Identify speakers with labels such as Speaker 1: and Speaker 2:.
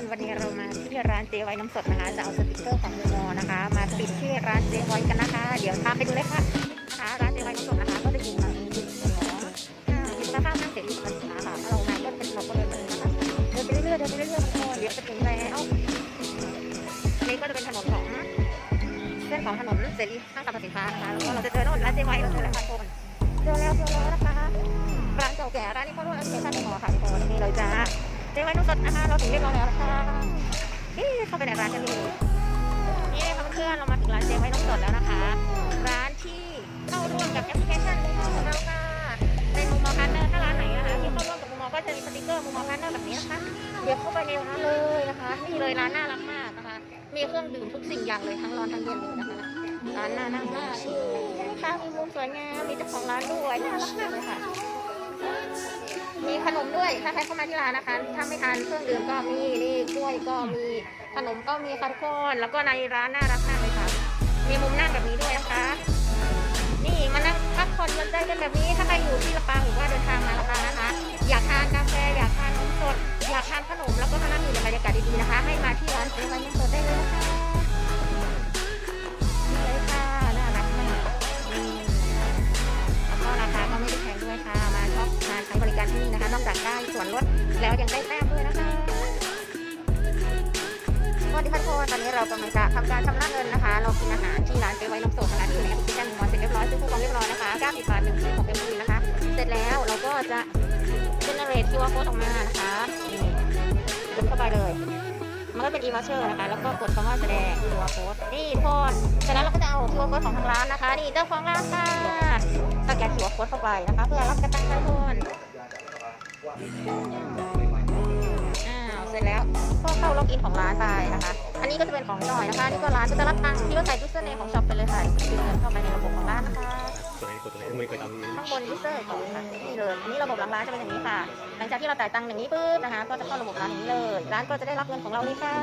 Speaker 1: นวันนี้เรามาที่ร้านเจไว้น้ำสดนะคะ จะเอาสติกเกอร์ของมอนะคะ มาติดที่ร้านเจไว้กันนะคะ เดี๋ยวตามไปดูเลยค่ะนะคะร้านเจไว้น้ำสดนะคะ ก็จะอยู่ทางจุดของอ่าอยู่ตรงข้ามห้างเสรีสุขสินค้าค่ะถ้าเรามาก็เป็นเราก็เดินไปเลยนะคะเดินไปเรื่อยๆเดินไปเรื่อยๆทุกคนเดี๋ยวจะถึงแล้วนี่ก็จะเป็นถนนของเส้นของถนนเสรีห้างสรรพสินค้านะคะแล้วก็เราจะเจอโน่นร้านเจไว้เราเจอแล้วค่ะทุกคนเจอแล้วเจอแล้วนะคะร้านเก่าแก่ร้านนี้ก็รู้แอปพลิเคชันในมอค่ะทุกคนนี่เลยจ้า จ๊ไว้นุ่มสดนะคะเราถึงเรียบร้อยแล้วนะคะเอ๊ะเข้าไปในร้านกันเลยนี่ค่ะเพื่อนๆเรามาถึงร้านเจ๊ไว้นุ่มสดแล้วนะคะ ร้านที่เข้าร่วมกับแอปพลิเคชันมุมมองของเราค่ะเป็นมุมมองพาร์ทเนอร์ถ้าร้านไหนนะคะที่เข้าร่วมกับมุมมองก็จะมีสติกเกอร์มุมมองพาร์ทเนอร์แบบนี้นะคะเดี๋ยวเข้าไปในร้านเลยนะคะนี่เลยร้านน่ารักมากนะคะมีเครื่องดื่มทุกสิ่งอย่างเลยทั้งร้อนทั้งเย็นเลยนะคะร้านน่านั่งมากค่ะมีมุมสวยงามมีเจ้าของร้านด้วยน่ารักมากเลยค่ะ ขนมด้วยถ้าใครเข้ามาที่ร้านนะคะ ถ้าไม่ทานเครื่องดื่มก็มีนี่กล้วยก็มีขนมก็มีค่ะทุกคนแล้วก็ในร้านน่ารักมากเลยค่ะ มีมุมนั่งแบบนี้ด้วยนะคะ นี่มานั่งพักผ่อนหย่อนใจกันแบบนี้ถ้าใครอยู่ที่ลำปางหรือว่าเดินทางมาลำปางนะคะ อยากทานกาแฟอยากทานนมสดอยากทานขนมแล้วก็มานั่งอยู่ในบรรยากาศดีๆนะคะ ให้มาที่ร้านเจ๊ไว้นมสดได้เลยนะคะ วนลดแล้วยังได้แต้มด้วยนะคะสวัสดีค่ะทุกคนตอนนี้เรากำลังจะทำการชำระเงินนะคะ เรากินอาหารที่ร้านเจ๊ไว้น้ำส้มนะคะที่อยู่ในแอปพลิเคชันมอนเสร็จเรียบร้อยซื้อคูปองเรียบร้อยนะคะ90บาท1ซื้อของเอ็มวีนะคะ เสร็จแล้วเราก็จะ generate QR code ออกมานะคะกดเข้าไปเลย มันก็เป็น e-voucher นะคะ แล้วก็กดคำว่าแสดง QR code นี่ทุกคนจากนั้นเราก็จะเอา QR code ของทางร้านนะคะ นี่เจ้าของร้านค่ะสแกน QR code เข้าไปนะคะ เพื่อรับกระตังค์ทุกคน อ้าวเสร็จแล้วก็เข้าล็อกอินของร้านไปนะคะ อันนี้ก็จะเป็นของหน่อยนะคะนี่ก็ร้านก็จะรับตังค์ที่ก็ใส่ username ของช็อปไปเลยค่ะดึงเงินเข้าไปในระบบของร้านนะคะ
Speaker 2: ตัวไหนกดตัวไหนไม่เคยทำ
Speaker 1: ข้างบน user ของค่ะนี่เลยอันนี้ระบบหลังร้านจะเป็นอย่างนี้ค่ะ หลังจากที่เราจ่ายตังค์อย่างนี้ปุ๊บนะคะ ก็จะเข้าระบบร้านอย่างนี้เลย ร้านก็จะได้รับเงินของเราเลยค่ะ